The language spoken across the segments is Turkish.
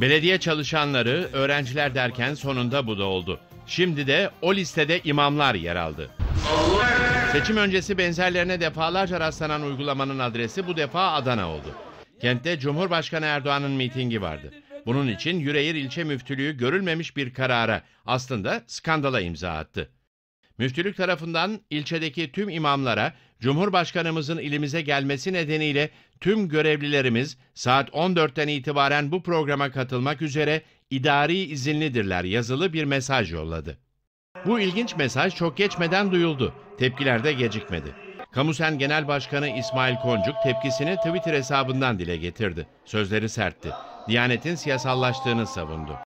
Belediye çalışanları, öğrenciler derken sonunda bu da oldu. Şimdi de o listede imamlar yer aldı. Seçim öncesi benzerlerine defalarca rastlanan uygulamanın adresi bu defa Adana oldu. Kentte Cumhurbaşkanı Erdoğan'ın mitingi vardı. Bunun için Yüreğir ilçe müftülüğü görülmemiş bir karara, aslında skandala imza attı. Müftülük tarafından ilçedeki tüm imamlara Cumhurbaşkanımızın ilimize gelmesi nedeniyle tüm görevlilerimiz saat 14'ten itibaren bu programa katılmak üzere idari izinlidirler yazılı bir mesaj yolladı. Bu ilginç mesaj çok geçmeden duyuldu. Tepkiler de gecikmedi. Kamusen Genel Başkanı İsmail Koncuk tepkisini Twitter hesabından dile getirdi. Sözleri sertti. Diyanetin siyasallaştığını savundu.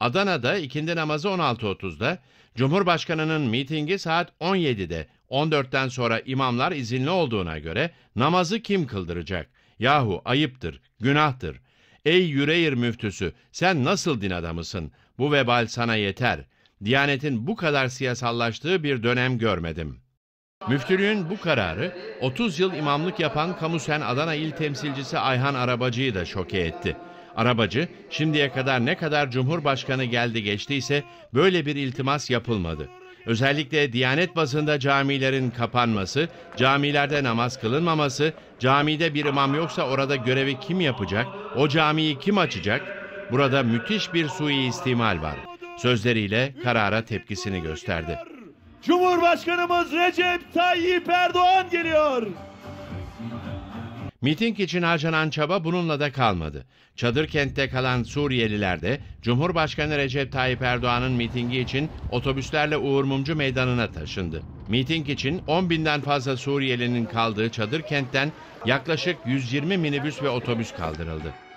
Adana'da ikindi namazı 16.30'da, Cumhurbaşkanı'nın mitingi saat 17'de, 14'ten sonra imamlar izinli olduğuna göre namazı kim kıldıracak? Yahu ayıptır, günahtır. Ey Yüreğir müftüsü, sen nasıl din adamısın? Bu vebal sana yeter. Diyanetin bu kadar siyasallaştığı bir dönem görmedim. Müftülüğün bu kararı 30 yıl imamlık yapan Kamusen Adana İl Temsilcisi Ayhan Arabacı'yı da şoke etti. Arabacı, şimdiye kadar ne kadar Cumhurbaşkanı geldi geçtiyse böyle bir iltimas yapılmadı. Özellikle Diyanet bazında camilerin kapanması, camilerde namaz kılınmaması, camide bir imam yoksa orada görevi kim yapacak, o camiyi kim açacak? Burada müthiş bir suistimal var. Sözleriyle karara tepkisini gösterdi. Cumhurbaşkanımız Recep Tayyip Erdoğan geliyor. Miting için harcanan çaba bununla da kalmadı. Çadır kentte kalan Suriyeliler de Cumhurbaşkanı Recep Tayyip Erdoğan'ın mitingi için otobüslerle Uğur Mumcu Meydanı'na taşındı. Miting için 10 binden fazla Suriyelinin kaldığı çadır kentten yaklaşık 120 minibüs ve otobüs kaldırıldı.